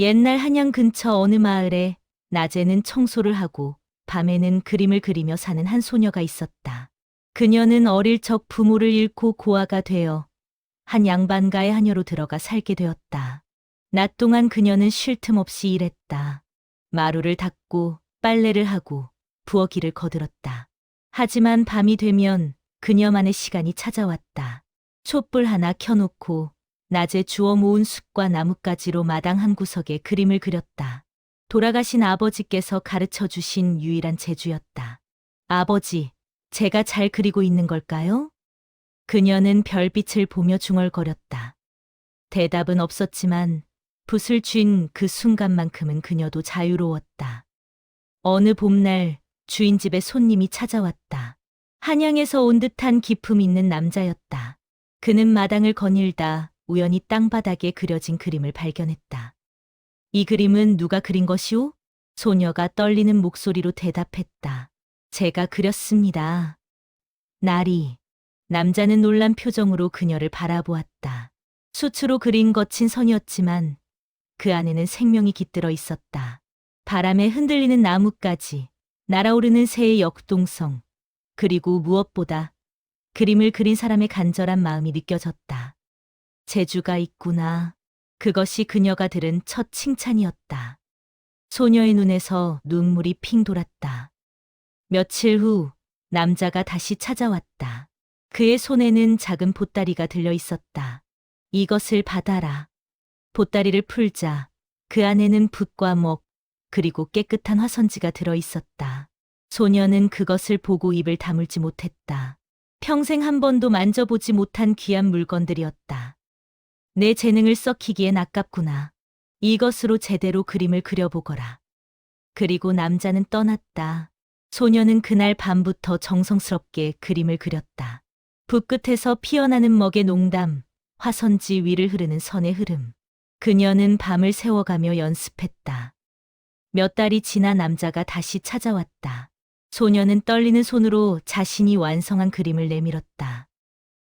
옛날 한양 근처 어느 마을에 낮에는 청소를 하고 밤에는 그림을 그리며 사는 한 소녀가 있었다. 그녀는 어릴 적 부모를 잃고 고아가 되어 한 양반가의 하녀로 들어가 살게 되었다. 낮 동안 그녀는 쉴 틈 없이 일했다. 마루를 닦고 빨래를 하고 부엌일을 거들었다. 하지만 밤이 되면 그녀만의 시간이 찾아왔다. 촛불 하나 켜놓고 낮에 주워 모은 숲과 나뭇가지로 마당 한 구석에 그림을 그렸다. 돌아가신 아버지께서 가르쳐 주신 유일한 재주였다. 아버지, 제가 잘 그리고 있는 걸까요? 그녀는 별빛을 보며 중얼거렸다. 대답은 없었지만 붓을 쥔 그 순간만큼은 그녀도 자유로웠다. 어느 봄날 주인 집에 손님이 찾아왔다. 한양에서 온 듯한 기품 있는 남자였다. 그는 마당을 거닐다 우연히 땅바닥에 그려진 그림을 발견했다. 이 그림은 누가 그린 것이오? 소녀가 떨리는 목소리로 대답했다. 제가 그렸습니다. 나리. 남자는 놀란 표정으로 그녀를 바라보았다. 수추로 그린 거친 선이었지만 그 안에는 생명이 깃들어 있었다. 바람에 흔들리는 나뭇가지, 날아오르는 새의 역동성, 그리고 무엇보다 그림을 그린 사람의 간절한 마음이 느껴졌다. 재주가 있구나. 그것이 그녀가 들은 첫 칭찬이었다. 소녀의 눈에서 눈물이 핑 돌았다. 며칠 후 남자가 다시 찾아왔다. 그의 손에는 작은 보따리가 들려 있었다. 이것을 받아라. 보따리를 풀자 그 안에는 붓과 먹, 그리고 깨끗한 화선지가 들어 있었다. 소녀는 그것을 보고 입을 다물지 못했다. 평생 한 번도 만져보지 못한 귀한 물건들이었다. 내 재능을 썩히기엔 아깝구나. 이것으로 제대로 그림을 그려보거라. 그리고 남자는 떠났다. 소녀는 그날 밤부터 정성스럽게 그림을 그렸다. 붓끝에서 피어나는 먹의 농담, 화선지 위를 흐르는 선의 흐름. 그녀는 밤을 새워가며 연습했다. 몇 달이 지나 남자가 다시 찾아왔다. 소녀는 떨리는 손으로 자신이 완성한 그림을 내밀었다.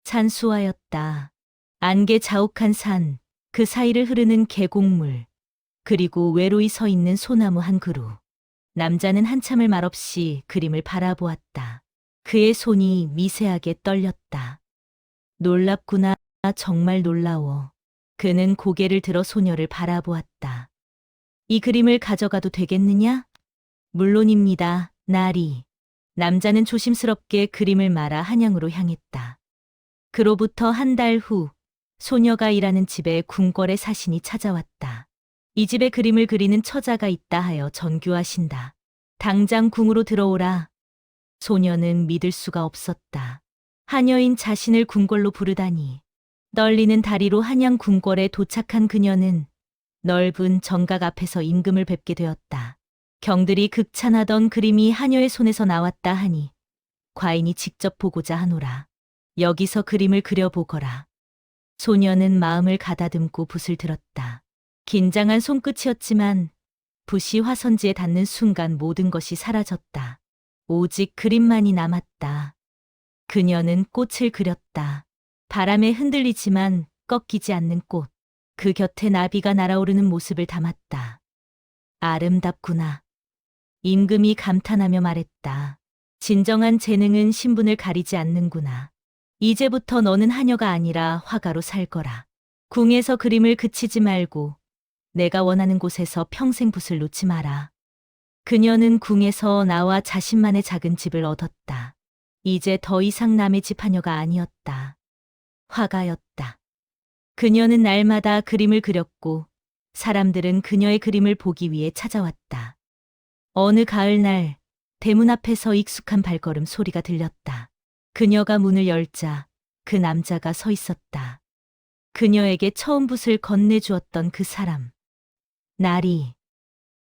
산수화였다. 안개 자욱한 산, 그 사이를 흐르는 계곡물, 그리고 외로이 서 있는 소나무 한 그루. 남자는 한참을 말없이 그림을 바라보았다. 그의 손이 미세하게 떨렸다. 놀랍구나, 정말 놀라워. 그는 고개를 들어 소녀를 바라보았다. 이 그림을 가져가도 되겠느냐? 물론입니다, 나리. 남자는 조심스럽게 그림을 말아 한양으로 향했다. 그로부터 한 달 후, 소녀가 일하는 집에 궁궐의 사신이 찾아왔다. 이 집에 그림을 그리는 처자가 있다 하여 전교하신다. 당장 궁으로 들어오라. 소녀는 믿을 수가 없었다. 하녀인 자신을 궁궐로 부르다니. 떨리는 다리로 한양 궁궐에 도착한 그녀는 넓은 정각 앞에서 임금을 뵙게 되었다. 경들이 극찬하던 그림이 하녀의 손에서 나왔다 하니 과인이 직접 보고자 하노라. 여기서 그림을 그려보거라. 소녀는 마음을 가다듬고 붓을 들었다. 긴장한 손끝이었지만 붓이 화선지에 닿는 순간 모든 것이 사라졌다. 오직 그림만이 남았다. 그녀는 꽃을 그렸다. 바람에 흔들리지만 꺾이지 않는 꽃. 그 곁에 나비가 날아오르는 모습을 담았다. 아름답구나. 임금이 감탄하며 말했다. 진정한 재능은 신분을 가리지 않는구나. 이제부터 너는 하녀가 아니라 화가로 살 거라. 궁에서 그림을 그치지 말고 내가 원하는 곳에서 평생 붓을 놓지 마라. 그녀는 궁에서 나와 자신만의 작은 집을 얻었다. 이제 더 이상 남의 집 하녀가 아니었다. 화가였다. 그녀는 날마다 그림을 그렸고 사람들은 그녀의 그림을 보기 위해 찾아왔다. 어느 가을날 대문 앞에서 익숙한 발걸음 소리가 들렸다. 그녀가 문을 열자 그 남자가 서 있었다. 그녀에게 처음 붓을 건네주었던 그 사람. 나리.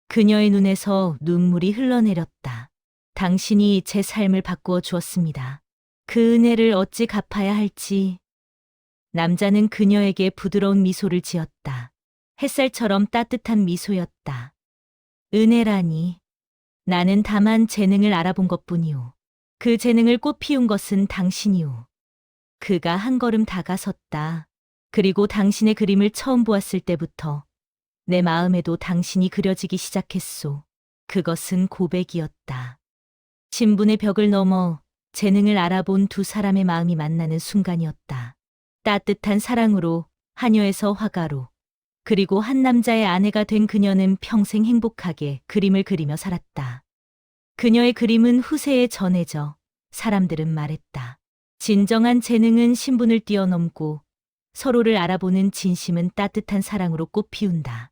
그녀의 눈에서 눈물이 흘러내렸다. 당신이 제 삶을 바꾸어 주었습니다. 그 은혜를 어찌 갚아야 할지. 남자는 그녀에게 부드러운 미소를 지었다. 햇살처럼 따뜻한 미소였다. 은혜라니. 나는 다만 재능을 알아본 것 뿐이오. 그 재능을 꽃 피운 것은 당신이오. 그가 한 걸음 다가섰다. 그리고 당신의 그림을 처음 보았을 때부터 내 마음에도 당신이 그려지기 시작했소. 그것은 고백이었다. 신분의 벽을 넘어 재능을 알아본 두 사람의 마음이 만나는 순간이었다. 따뜻한 사랑으로, 하녀에서 화가로, 그리고 한 남자의 아내가 된 그녀는 평생 행복하게 그림을 그리며 살았다. 그녀의 그림은 후세에 전해져 사람들은 말했다. 진정한 재능은 신분을 뛰어넘고 서로를 알아보는 진심은 따뜻한 사랑으로 꽃피운다.